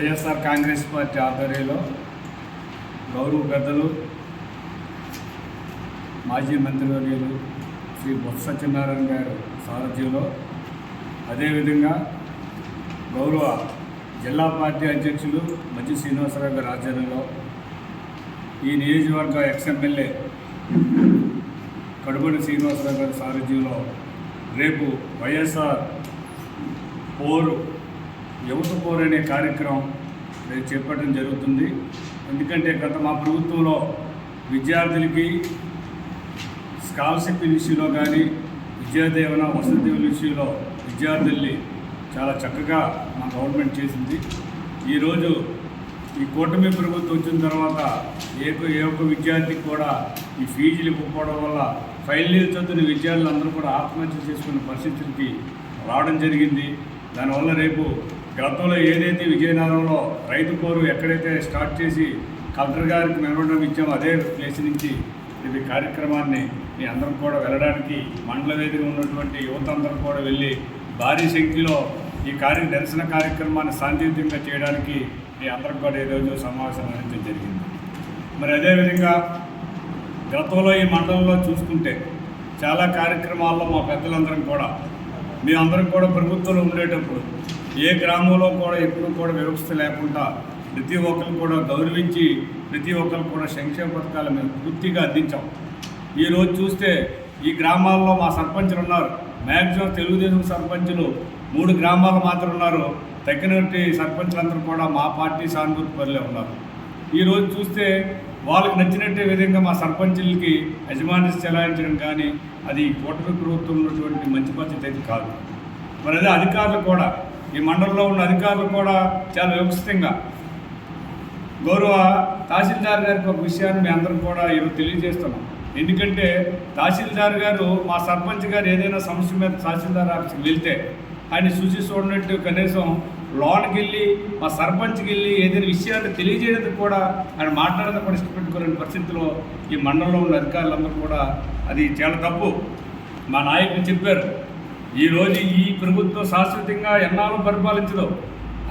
YSR Congress party ఆధ్వర్యంలో గౌరవ పెద్దలు మాజీ మంత్రివర్యులు శ్రీ బొత్స సత్యనారాయణ గారు సారథ్యంలో అదేవిధంగా గౌరవ జిల్లా పార్టీ అధ్యక్షులు మంచి శ్రీనివాసరావు గారి ఆధ్వర్యంలో ఈ నియోజకవర్గ ఎక్స్ఎమ్మెల్యే కడుబడి శ్రీనివాసరావు గారి సారథ్యంలో రేపు వైఎస్ఆర్ పోరు యువత పోరు అనే కార్యక్రమం రేపు చేపట్టడం జరుగుతుంది. ఎందుకంటే గత మా ప్రభుత్వంలో విద్యార్థులకి స్కాలర్షిప్ విషయంలో కానీ విద్యాదీవన వసతి విషయంలో విద్యార్థుల్ని చాలా చక్కగా మా గవర్నమెంట్ చేసింది. ఈరోజు ఈ కూటమి ప్రభుత్వం వచ్చిన తర్వాత ఏ ఒక్క- ఏ ఒక్క విద్యార్థికి కూడా ఈ ఫీజులు ఇవ్వకపోవడం వల్ల ఫైనల్ ఇయర్ చదువుతున్న విద్యార్థులందరూ కూడా ఆత్మహత్య చేసుకున్న పరిస్థితులకి రావడం జరిగింది. దానివల్ల రేపు గతంలో ఏదైతే విజయనగరంలో రైతు కోరు ఎక్కడైతే స్టార్ట్ చేసి కలెక్టర్ గారికి మెమోరం ఇచ్చామో అదే ప్లేస్ నుంచి ఇది కార్యక్రమాన్ని మీ అందరం కూడా వెళ్ళడానికి మండల వేదిక ఉన్నటువంటి యువత అందరం కూడా వెళ్ళి భారీ శక్తిలో ఈ కార్య దర్శన కార్యక్రమాన్ని శాంతియుతంగా చేయడానికి మీ అందరం కూడా ఈరోజు సమావేశం నిర్వహించడం జరిగింది. మరి అదేవిధంగా గతంలో ఈ మండలంలో చూసుకుంటే చాలా కార్యక్రమాల్లో మా పెద్దలందరం కూడా మేమందరం కూడా ప్రభుత్వంలో ఉండేటప్పుడు ఏ గ్రామంలో కూడా ఎప్పుడు కూడా వ్యవస్థ లేకుండా ప్రతి ఒక్కరు కూడా గౌరవించి ప్రతి ఒక్కరు కూడా సంక్షేమ పథకాలు మేము పూర్తిగా అందించాం. ఈరోజు చూస్తే ఈ గ్రామాల్లో మా సర్పంచులు ఉన్నారు. మ్యాక్సిమం తెలుగుదేశం సర్పంచులు మూడు గ్రామాలు మాత్రం ఉన్నారు. తగ్గినట్టు సర్పంచులందరూ కూడా మా పార్టీ సానుభూతి పనులే ఉన్నారు. ఈరోజు చూస్తే వాళ్ళకి నచ్చినట్టే విధంగా మా సర్పంచులకి యజమాని చెలాయించడం కానీ అది కూటమి ప్రభుత్వం ఉన్నటువంటి మంచి పద్ధతి అయితే కాదు. మరి అదే అధికారులు కూడా ఈ మండలంలో ఉన్న అధికారులు కూడా చాలా వ్యవస్థితంగా గౌరవ తహసీల్దార్ గారికి ఒక విషయాన్ని మేము అందరం కూడా ఈరోజు తెలియజేస్తున్నాం. ఎందుకంటే తహసీల్దార్ గారు మా సర్పంచ్ గారు ఏదైనా సమస్య మీద తహసీల్దార్ ఆఫీస్కి వెళ్తే ఆయన చూసి చూడనట్టు కనీసం లోన్కి వెళ్ళి మా సర్పంచ్కి వెళ్ళి ఏదైనా విషయాన్ని తెలియజేయడానికి కూడా ఆయన మాట్లాడడం కూడా ఇష్టపెట్టుకోలేని పరిస్థితిలో ఈ మండలంలో ఉన్న అధికారులందరూ కూడా అది చాలా తప్పు. మా నాయకులు చెప్పారు ఈరోజు ఈ ప్రభుత్వం శాశ్వతంగా ఎన్నాళ్ళు పరిపాలించదు?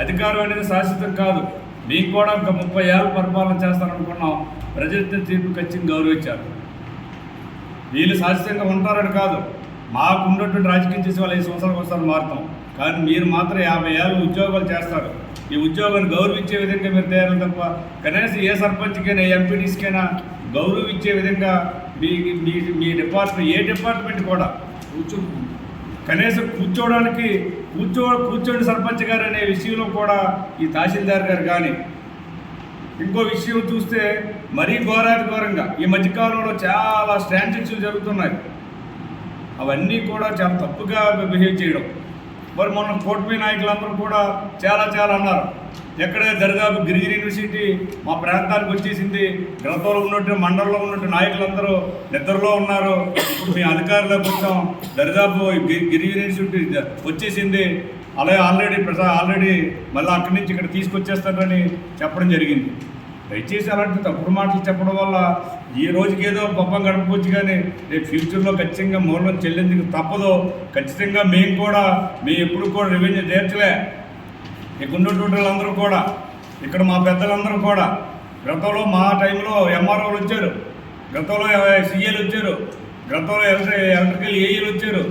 అధికారం అనేది శాశ్వతం కాదు. మీకు కూడా ఒక ముప్పై ఏళ్ళు పరిపాలన చేస్తారనుకున్నాం ప్రజల తీర్పు ఖచ్చితంగా గౌరవించారు వీళ్ళు శాశ్వతంగా ఉంటారని కాదు. మాకు ఉన్నటువంటి రాజకీయం చేసే వాళ్ళు ఐదు సంవత్సరాలకు ఒకసారి మారుతాం. కానీ మీరు మాత్రం యాభై ఏళ్ళు ఉద్యోగాలు చేస్తారు. ఈ ఉద్యోగాన్ని గౌరవించే విధంగా మీరు తయారు తప్ప కనీసం ఏ సర్పంచ్కైనా ఎంపీడీస్కైనా గౌరవించే విధంగా మీ మీ మీ డిపార్ట్మెంట్ ఏ డిపార్ట్మెంట్ కూడా కనీసం కూర్చోవడానికి కూర్చో కూర్చోండి సర్పంచ్ గారు అనే విషయంలో కూడా ఈ తహసీల్దార్ గారు కానీ ఇంకో విషయం చూస్తే మరీ ఘోరాది ఘోరంగా ఈ మధ్యకాలంలో చాలా స్టాండింగ్స్ జరుగుతున్నాయి. అవన్నీ కూడా చాలా తప్పుగా బిహేవ్ చేయడం. మరి మొన్న కూటమి నాయకులందరూ కూడా చాలా చాలా అన్నారు. ఎక్కడే దరిదాపు గిరిజన యూనివర్సిటీ మా ప్రాంతానికి వచ్చేసింది. గ్రంథంలో ఉన్నట్టు మండలంలో ఉన్నట్టు నాయకులందరూ నిద్రలో ఉన్నారు. ఇప్పుడు మీ అధికారులకు కోసం దరిదాపు గిరిజన యూనివర్సిటీ వచ్చేసింది. అలాగే ఆల్రెడీ ప్రసా ఆల్రెడీ మళ్ళీ అక్కడి నుంచి ఇక్కడ తీసుకొచ్చేస్తారని చెప్పడం జరిగింది. దయచేసి అలాంటి తప్పుడు మాటలు చెప్పడం వల్ల ఈ రోజుకి ఏదో పప్పం గడపవచ్చు కానీ రేపు ఫ్యూచర్లో ఖచ్చితంగా మూలం చెల్లేందుకు తప్పదు. ఖచ్చితంగా మేము కూడా మేము ఎప్పుడు కూడా రెవెన్యూ తీర్చలే. ఇక్కడ ఉన్నటువంటి వాళ్ళందరూ కూడా ఇక్కడ మా పెద్దలందరూ కూడా. గతంలో మా టైంలో ఎంఆర్ఓలు వచ్చారు. గతంలో సీఏలు వచ్చారు. గతంలో ఎలక్ట్రి ఎలక్ట్రికల్ ఏఈలు వచ్చారు.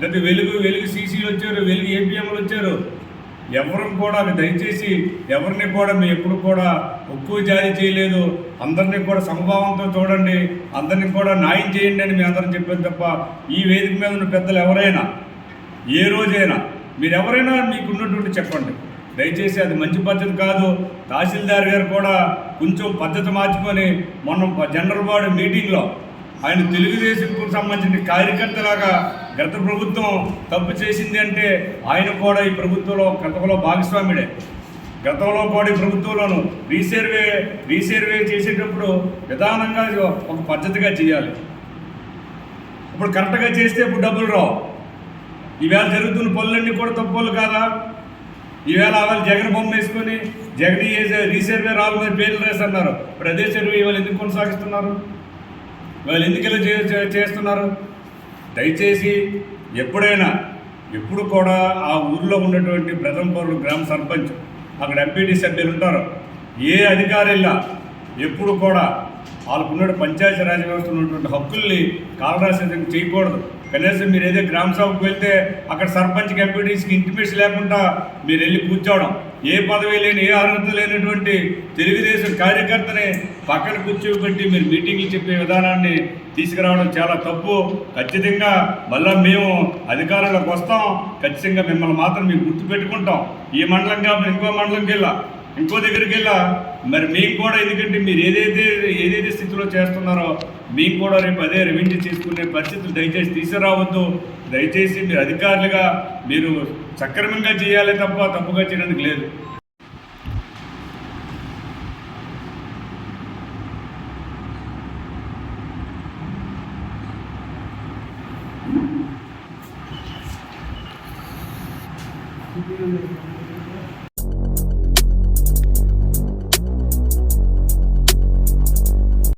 లేకపోతే వెలుగు వెలుగు సీసీలు వచ్చారు వెలుగు ఏపీఎంలు వచ్చారు. ఎవరు కూడా దయచేసి ఎవరిని కూడా మేము ఎప్పుడు కూడా ఒక్కువ జారీ చేయలేదు. అందరినీ కూడా సమభావంతో చూడండి. అందరినీ కూడా న్యాయం చేయండి అని మీ అందరం చెప్పేది తప్ప ఈ వేదిక మీద ఉన్న పెద్దలు ఎవరైనా ఏ రోజైనా మీరు ఎవరైనా మీకు ఉన్నటువంటి చెప్పండి. దయచేసి అది మంచి పద్ధతి కాదు. తహసీల్దార్ గారు కూడా కొంచెం పద్ధతి మార్చుకొని మొన్న జనరల్ బాడీ మీటింగ్లో ఆయన తెలుగుదేశంకు సంబంధించిన కార్యకర్తలాగా గత ప్రభుత్వం తప్పు చేసింది అంటే ఆయన కూడా ఈ ప్రభుత్వంలో గతంలో భాగస్వామ్యుడే. గతంలో కూడా ఈ ప్రభుత్వంలోను రీసర్వే రీసర్వే చేసేటప్పుడు విధానంగా ఒక పద్ధతిగా చేయాలి. ఇప్పుడు కరెక్ట్గా చేస్తే ఇప్పుడు డబ్బులు రావు. ఈవేళ జరుగుతున్న పనులన్నీ కూడా తప్పులు కాదా? ఈవేళ ఆవేళ జగన్ బొమ్మ వేసుకొని జగన్ చేసే రీసర్వే రాళ్ళు మీద పేర్లు రాస్తున్నారు ఇప్పుడు అదే సర్వే ఇవాళ ఎందుకు కొనసాగిస్తున్నారు? వాళ్ళు ఎందుకు ఇలా చే- చేస్తున్నారు? దయచేసి ఎప్పుడైనా ఎప్పుడు కూడా ఆ ఊర్లో ఉన్నటువంటి ప్రథంపౌరుడు గ్రామ సర్పంచ్ అక్కడ ఎంపీటీ సభ్యులు ఉంటారు ఏ అధికారిలా ఎప్పుడు కూడా వాళ్ళకున్న పంచాయతీ రాజ్ వ్యవస్థ ఉన్నటువంటి హక్కుల్ని కాలరాసేదం చేయకూడదు. కనీసం మీరు ఏదో గ్రామ సభకు వెళ్తే అక్కడ సర్పంచ్కి ఎంపీటీస్కి ఇంటిమేషన్ లేకుండా మీరు వెళ్ళి కూర్చోవడం ఏ పదవి లేని ఏ అర్హత లేనటువంటి తెలుగుదేశం కార్యకర్తని పక్కన కూర్చోబెట్టి మీరు మీటింగ్లు చెప్పే విధానాన్ని తీసుకురావడం చాలా తప్పు. ఖచ్చితంగా మళ్ళీ మేము అధికారంలోకి వస్తాం. ఖచ్చితంగా మిమ్మల్ని మాత్రం మేము గుర్తుపెట్టుకుంటాం ఈ మండలం కాబట్టి ఇంకో మండలంకి వెళ్ళా ఇంకో దగ్గరికి వెళ్ళా. మరి మేము కూడా ఎందుకంటే మీరు ఏదైతే ఏదైతే స్థితిలో చేస్తున్నారో మీకు కూడా రేపు అదే రెవెన్యూ చేసుకునే పరిస్థితులు దయచేసి తీసుకురావద్దు దయచేసి మీరు అధికారులుగా మీరు సక్రమంగా చేయాలి తప్ప తప్పుగా చేయడానికి లేదు